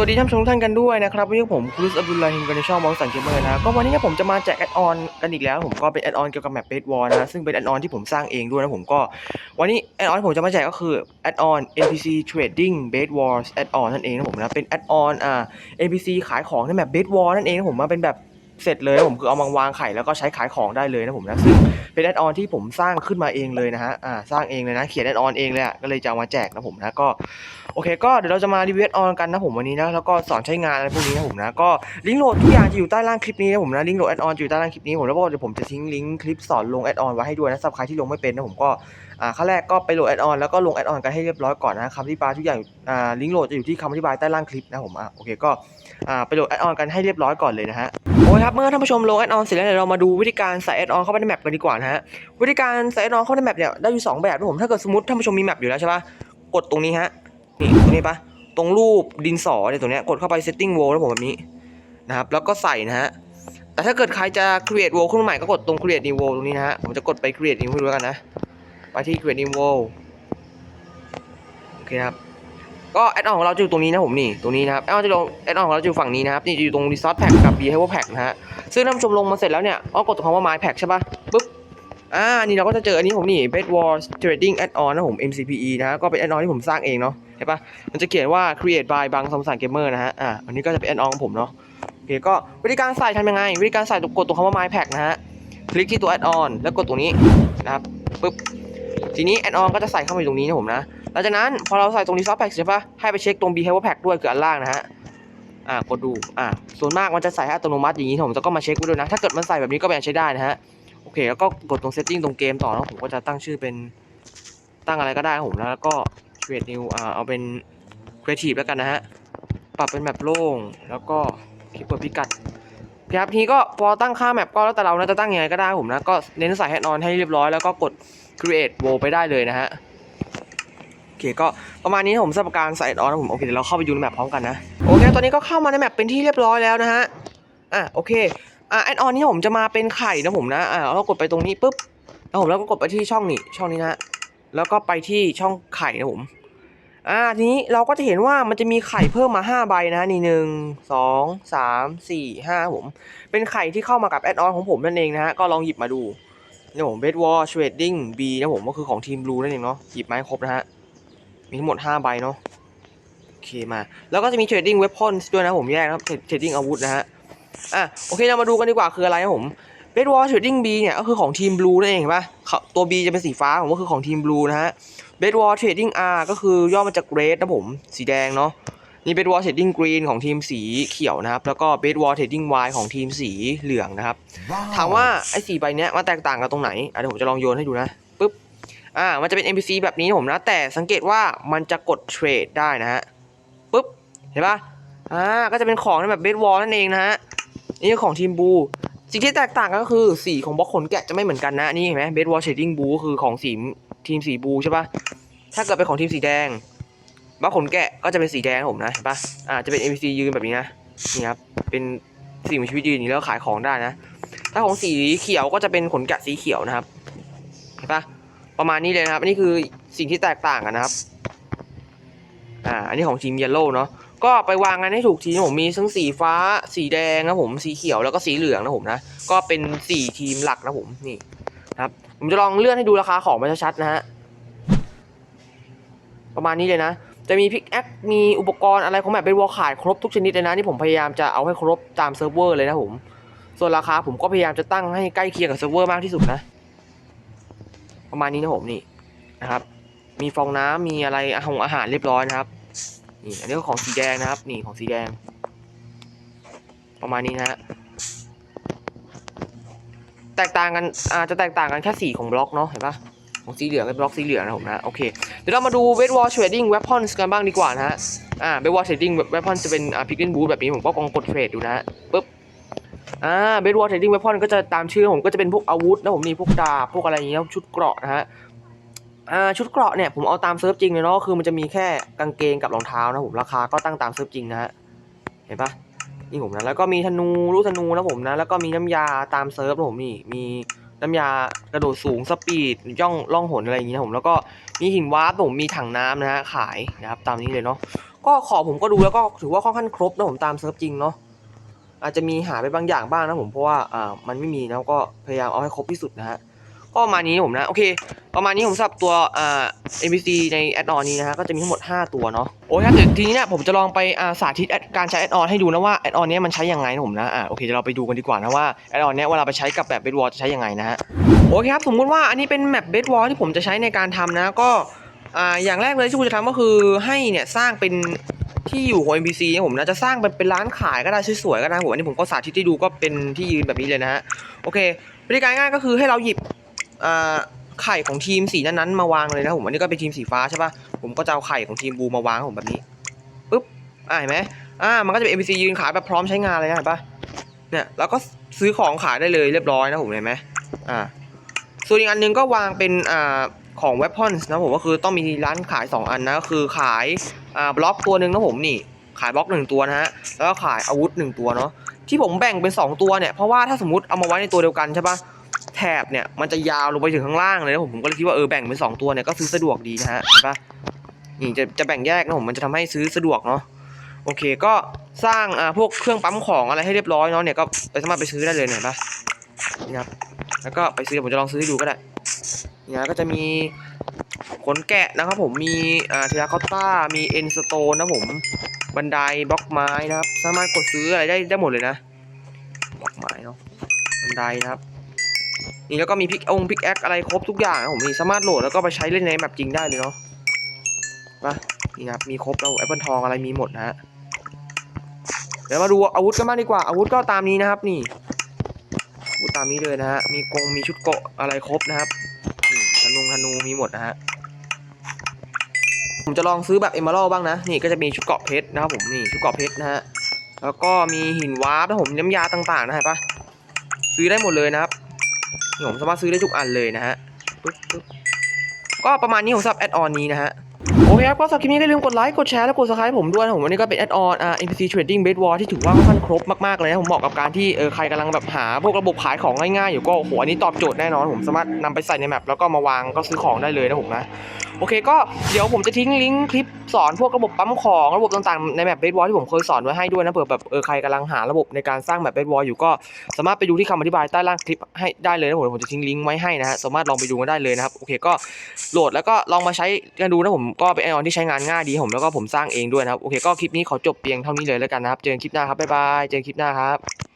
วัสดีท่านผู้ชมทุกท่านกันด้วยนะครับวันนี้ผมคริสอับดุลลาฮิมกันในช่องมองสันเกมเมอร์นะก็วันนี้ผมจะมาแจกแอดออนกันอีกแล้ว ผมก็เป็นแอดออนเกี่ยวกับแมปเบสวอลนะซึ่งเป็นแอดออนที่ผมสร้างเองด้วยนะผมก็วันนี้แอดออนที่ผมจะมาแจกก็คือแอดออน NPC Trading Base Wars แอดออนนั่นเองนะผมนะเป็นแอดออนอ่า NPC ขายของในแมปเบสวอลนั่นเองนะผมมาเป็นแบบ เสร็จเลยนะผมคือเอามาวางไข่แล้วก็ใช้ขายของได้เลยนะผมนะซึ่งเป็นแอดออนที่ผมสร้างขึ้นมาเองเลยนะฮะอ่าสร้างเองเลยนะเขียนแอดออนเองเลยอะก็เลยจะเอามาแจกนะผมนะก็โอเค ก็เดี๋ยวเราจะมารีวิวออนกันนะผมวันนี้นะแล้วก็สอนใช้งานอะไรพวกนี้นะผมนะก็ลิงก์โหลดทุกอย่างจะอยู่ใต้ล่างคลิปนี้นะผมนะลิงก์โหลดแอดออนจะอยู่ใต้ล่างคลิปนี้ผมแล้วก็เดี๋ยวผมจะทิ้งลิงก์คลิปสอนลงแอดออนไว้ให้ด้วยนะสำหรับใครที่ลงไม่เป็นนะผมก็อ่าขั้นแรกก็ไปโหลดแอดออนแล้วก็ลงแอดออนกันให้เรียบร้อยก่อนนะคำอธิบายทุกอย่างอ่าลิงก์โหลดจะอยู่ที่คำอธิบายใต้ล่างคลิปนะผมอะโอเคก็อ่าไปโหลดแอดออนกันให้เรียบร้อยก่อนเลยนะฮะ ครับเมื่อท่านผู้ชมลงแอดออนเสร็จแล้วเดี๋ยวเรามาดูวิธีการใส่แอดออนเข้าไปในแมปกันดีกว่านะฮะวิธีการใส่แอดออนเข้าในแมปเนี่ยได้อยู่สองแบบนะผมถ้าเกิดสมมติท่านผู้ชมมีแมปอยู่แล้วใช่ปะกดตรงนี้ฮะนี่ตรงนี้ปะตรงรูปดินสอเนี่ยตรงเนี้ยกดเข้าไป setting wall แล้วผมแบบนี้นะครับแล้วก็ใส่นะฮะแต่ถ้าเกิดใครจะ create wall ขึ้นมาใหม่ก็กดตรง create new wall ตรงนี้นะฮะผมจะกดไป create new ให้ดูแล้วกันนะไปที่ create new wall โอเคครับ ก็แอดออนของเราจะอยู่ตรงนี้นะผมนี่ตรงนี้นะครับแอดออนจะลงแอดออนของเราจะอยู่ฝั่งนี้นะครับนี่จะอยู่ตรง resource pack กับ behavior pack นะฮะซึ่งท่านผู้ชมลงมาเสร็จแล้วเนี่ยอ๋อกดตรงคำว่า my pack ใช่ปะปุ๊บอ่านี่เราก็จะเจออันนี้ผมนี่ bed war trading add on นะผม MCPE นะฮะก็เป็นแอดออนที่ผมสร้างเองเนาะเห็นปะมันจะเขียนว่า create by บางสมสารเกมเมอร์นะฮะอ่าอันนี้ก็จะเป็นแอนออนของผมเนาะโอเคก็วิธีการใส่ทำยังไง วิธีการใส่กดตรงคำว่า my pack นะฮะคลิกที่ตัว add on แล้วกดตรงนี้นะครับปึ๊บทีนี้ add on ก็จะใส่เข้าไปตรงนี้นะผมนะ หลังจากนั้นพอเราใส่ตรง resource pack ใช่ปะให้ไปเช็คตรง behavior pack ด้วยคืออันล่างนะฮะอ่ากดดูอ่าส่วนมากมันจะใส่ให้อัตโนมัติอย่างนี้นะผมจะก็มาเช็คด้วยนะ ถ้าเกิดมันใส่แบบนี้ก็ไปใช้ได้นะฮะโอเค แล้วก็กดตรง setting ตรงเกมต่อแล้วผมก็จะตั้งชื่อเป็นตั้งอะไรก็ได้ผมแล้วก็ create new อ่าเอาเป็น creative แล้วกันนะฮะปรับเป็นแมปโล่งแล้วก็คลิกเปิดพิกัดครับทีนี้ก็พอตั้งค่าแมปก็แล้วแต่เรานะจะตั้งยังไงก็ได้ผมนะก็เน้นใส่แฮนด์ออนให้เรียบร้อยแล้วก็กด create wall ไปได้เลยนะฮะ เคก็ประมาณนี้ผมสำหรับการใส่แอดออนนะผมโอเคเดี๋ยวเราเข้าไปดูในแมปพร้อมกันนะโอเคตอนนี้ก็เข้ามาในแมปเป็นที่เรียบร้อยแล้วนะฮะอะโอเคอะแอดออนนี้ผมจะมาเป็นไข่นะผมนะอะเรากดไปตรงนี้ปุ๊บแล้วผมแล้วก็กดไปที่ช่องนี้ช่องนี้นะแล้วก็ไปที่ช่องไข่นะผมอ่าทีนี้เราก็จะเห็นว่ามันจะมีไข่เพิ่มมา 5 ใบนะนี่หนึ่งสองสามสี่ห้าผมเป็นไข่ที่เข้ามากับแอดออนของผมนั่นเองนะฮะก็ลองหยิบมาดูนี่ผมเบสวอลเชดดิ้งบีนะผมก็คือของทีมบลูนั่นเองเนาะหยิบมาให้ครบนะฮะ มีทั้งหมด 5 ใบเนาะโอเคมา แล้วก็จะมีเทรดดิ้งเว็บพอนด้วยนะผมแยกนะครับเทรดดิ้งอาวุธนะฮะอะโอเคเรามาดูกันดีกว่าคืออะไรนะผมเบสวอลเทรดดิ้งบีเนี่ยก็คือของทีมบลูนั่นเองเห็นปะเขาตัว B จะเป็นสีฟ้าผมก็คือของทีมบลูนะฮะเบสวอลเทรดดิ้ง R ก็คือย่อมาจากเรดนะผมสีแดงเนาะนี่เบสวอลเทรดดิ้งกรีนของทีมสีเขียวนะครับ แล้วก็เบสวอลเทรดดิ้ง Y ของทีมสีเหลืองนะครับ ถามว่าไอ้สีใบเนี้ยมันแตกต่างกันตรงไหนอะเดี๋ยวผมจะลองโยนให้ดูนะ อ่ามันจะเป็น NPC แบบนี้นะผมนะแต่สังเกตว่ามันจะกดเทรดได้นะฮะปึ๊บเห็นปะอ่าก็จะเป็นของแบบเบสวอลนั่นเองนะฮะนี่คือของทีมบูสิ่งที่แตกต่างก็คือสีของบล็อกขนแกะจะไม่เหมือนกันนะนี่เห็นไหมเบสวอลเชดดิ้งบูคือของสีทีมสีบูใช่ปะถ้าเกิดเป็นของทีมสีแดงบล็อกขนแกะก็จะเป็นสีแดงผมนะเห็นปะอ่าจะเป็น NPC ยืนแบบนี้นะนี่ครับเป็นสิ่งมีชีวิตยืนอย่างนี้แล้วขายของได้นะ ถ้าของสีเขียวก็จะเป็นขนแกะสีเขียวนะครับเห็นปะ ประมาณนี้เลยนะครับ อันนี้คือสิ่งที่แตกต่างกันนะครับ อ่า อันนี้ของทีมเยลโล่เนาะ ก็ไปวางกันให้ถูกทีนะผมมีทั้งสีฟ้า สีแดงนะผม สีเขียวแล้วก็สีเหลืองนะผมนะ ก็เป็นสี่ทีมหลักนะผม นี่นะครับ ผมจะลองเลื่อนให้ดูราคาของมันชัดๆนะฮะ ประมาณนี้เลยนะ จะมีพิกแอค มีอุปกรณ์อะไรของแบบเป็นวอลขายครบทุกชนิดเลยนะ นี่ผมพยายามจะเอาให้ครบตามเซิร์ฟเวอร์เลยนะผม ส่วนราคาผมก็พยายามจะตั้งให้ใกล้เคียงกับเซิร์ฟเวอร์มากที่สุดนะ ประมาณนี้นะผมนี่นะครับ มีฟองน้ำมีอะไรอาหารอาหารเรียบร้อยนะครับนี่อันนี้ก็ของสีแดงนะครับ นี่ของสีแดง ประมาณนี้นะฮะแตกต่างกันอาจจะแตกต่างกันแค่สีของบล็อกเนาะเห็นปะของสีเหลืองเป็นบล็อกสีเหลืองนะผมนะโอเคเดี๋ยวเรามาดูเวทวอลเทรดดิ้งเวพอนกันบ้างดีกว่านะฮะอ่าเวทวอลเทรดดิ้งเวพอนจะเป็นอ่าพิกเกนบูทแบบนี้ผมก็ลองกดเทรดดูนะฮะปึ๊บ อ่าเวทวอลเทรดดิ้งเวพอนก็จะตามชื่อผมก็จะเป็นพวกอาวุธนะผมนี่พวกดาบพวกอะไรอย่างเงี้ยชุดเกราะนะฮะอ่าชุดเกราะเนี่ยผมเอาตามเซิร์ฟจริงเลยเนาะคือมันจะมีแค่กางเกงกับรองเท้านะผมราคาก็ตั้งตามเซิร์ฟจริงนะฮะเห็นปะนี่ผมนะแล้วก็มีธนูลูกธนูนะผมนะแล้วก็มีน้ำยาตามเซิร์ฟนะผมนี่มีน้ำยากระโดดสูงสปีดย่องล่องหนอะไรอย่างงี้นะผมแล้วก็มีหินวาร์ปผมมีถังน้ำนะฮะขายนะครับตามนี้เลยเนาะก็ขอผมก็ดูแล้วก็ถือว่าค่อนข้างครบนะผมตามเซิร์ฟจริงเนาะ อาจจะมีหายไปบางอย่างบ้างนะผมเพราะว่าอ่ามันไม่มีนะก็พยายามเอาให้ครบที่สุดนะฮะก็ประมาณนี้นะผมนะโอเค ประมาณนี้ผมสับตัวอ่า NPC ในแอดออนนี้นะฮะก็จะมีทั้งหมด 5 ตัวเนาะโอเคครับเดี๋ยวทีนี้เนี่ยผมจะลองไปอ่าสาธิตการใช้แอดออนให้ดูนะว่าแอดออนนี้มันใช้ยังไงนะผมนะอ่าโอเคเดี๋ยวเราไปดูกันดีกว่านะว่าแอดออนเนี้ยเวลาไปใช้กับแบบเบสวอลจะใช้ยังไงนะฮะโอเคครับสมมติว่าอันนี้เป็นแมปเบสวอลที่ผมจะใช้ในการทำนะก็อ่าอย่างแรกเลยที่ผมจะทำก็คือให้เนี่ยสร้างเป็น ที่อยู่ของ NPC นะผมนะจะสร้างเป็นเป็นร้านขายก็ได้สวยๆก็ได้ผมอันนี้ผมก็สาธิตให้ดูก็เป็นที่ยืนแบบนี้เลยนะฮะโอเควิธีการง่ายก็คือให้เราหยิบไข่ของทีมสีนั้นๆมาวางเลยนะผมอันนี้ก็เป็นทีมสีฟ้าใช่ปะผมก็จะเอาไข่ของทีมบูมาวางผมแบบนี้ปุ๊บอ่าเห็นไหมอ่ามันก็จะเป็น NPC ยืนขายแบบพร้อมใช้งานเลยนะเห็นปะเนี่ยแล้วก็ซื้อของขายได้เลยเรียบร้อยนะผมเห็นไหมอ่าส่วนอีกอันหนึงก็วางเป็นอ่า ของ weapons นะผมก็คือต้องมีร้านขาย 2 อันนะคือขายอ่าบล็อกตัวหนึ่งนะผมนี่ขายบล็อกหนึ่งตัวนะฮะแล้วก็ขายอาวุธหนึ่งตัวเนาะที่ผมแบ่งเป็น 2 ตัวเนี่ยเพราะว่าถ้าสมมติเอามาไว้ในตัวเดียวกันใช่ปะแถบเนี่ยมันจะยาวลงไปถึงข้างล่างเลยนะผมผมก็เลยคิดว่าเออแบ่งเป็นสองตัวเนี่ยก็ซื้อสะดวกดีนะฮะเห็นปะนี่จะจะแบ่งแยกนะผมมันจะทำให้ซื้อสะดวกเนาะโอเคก็สร้างอ่าพวกเครื่องปั๊มของอะไรให้เรียบร้อยเนาะเนี่ยก็ไปสามารถไปซื้อได้เลยเนี่ยเห็นปะนี่ครับแล้วก็ไปซื้อผมจะลองซื้อดูก็ได้ นี่นะก็จะมีขนแกะนะครับผมมีอ่าเทราคอตต้ามีเอ็นสโตนนะผมบันไดบล็อกไม้นะครับ สามารถกดซื้ออะไรได้ได้หมดเลยนะบล็อกไม้เนาะบันไดนะครับนี่แล้วก็มีพิกองพิกแอคอะไรครบทุกอย่างนะผมนี่สามารถโหลดแล้วก็ไปใช้เล่นในแบบจริงได้เลยเนาะมานี่ครับมีครบแล้วแอปเปิลทองอะไรมีหมดนะฮะเดี๋ยวมาดูอาวุธกันบ้างดีกว่า อาวุธก็ตามนี้นะครับนี่อาวุธตามนี้เลยนะฮะมีกงมีชุดเกาะอะไรครบนะครับ นี่ธนูธนูมีหมดนะฮะ ผมจะลองซื้อแบบเอม r ร d บ้างนะ นี่ก็จะมีชุดเกาะเพชรนะครับผมนี่ชุดเกาะเพชรนะฮะ แล้วก็มีหินวาร์ปนะผมน้ำยาต่างๆนะฮะปะซื้อได้หมดเลยนะครับนี่ผมสามารถซื้อได้ทุกอันเลยนะฮะปึ๊บปึ๊บก็ประมาณนี้ของซับแอดออนนี้นะฮะ โอเคครับ ก็สำหรับคลิปนี้ก็อย่าลืมกดไลค์ กดแชร์ และกด subscribe ผมด้วยนะผมวันนี้ก็เป็นแอดออนอ่า NPC Trading Base War ที่ถือว่าค่อนข้างครบมากๆเลยนะผมเหมาะกับการที่เออใครกำลังแบบหาพวกระบบขายของง่ายๆอยู่ก็โอ้โหอันนี้ตอบโจทย์แน่นอนผมสามารถนำไปใส่ในแมปแล้วก็มาวางก็ซื้อของได้เลยนะผมนะโอเคก็เดี๋ยวผมจะทิ้งลิงก์คลิป สอนพวกระบบปั๊มของระบบต่างๆ ในแมปเบสวอลที่ผมเคยสอนไว้ให้ด้วยนะเผื่อแบบเออใครกำลังหาระบบในการสร้างแมปเบสวอลอยู่ก็สามารถไปดูที่คำอธิบายใต้ล่างคลิปให้ได้เลยนะผมผมจะทิ้งลิงก์ไว้ให้นะฮะสามารถลองไปดูกันได้เลยนะครับโอเคก็โหลดแล้วก็ลองมาใช้กันดูนะผมก็เป็นไอออนที่ใช้งานง่ายดีผมแล้วก็ผมสร้างเองด้วยนะครับโอเคก็คลิปนี้ขอจบเพียงเท่านี้เลยแล้วกันนะครับเจอกันคลิปหน้าครับบ๊ายบายเจอกันคลิปหน้าครับ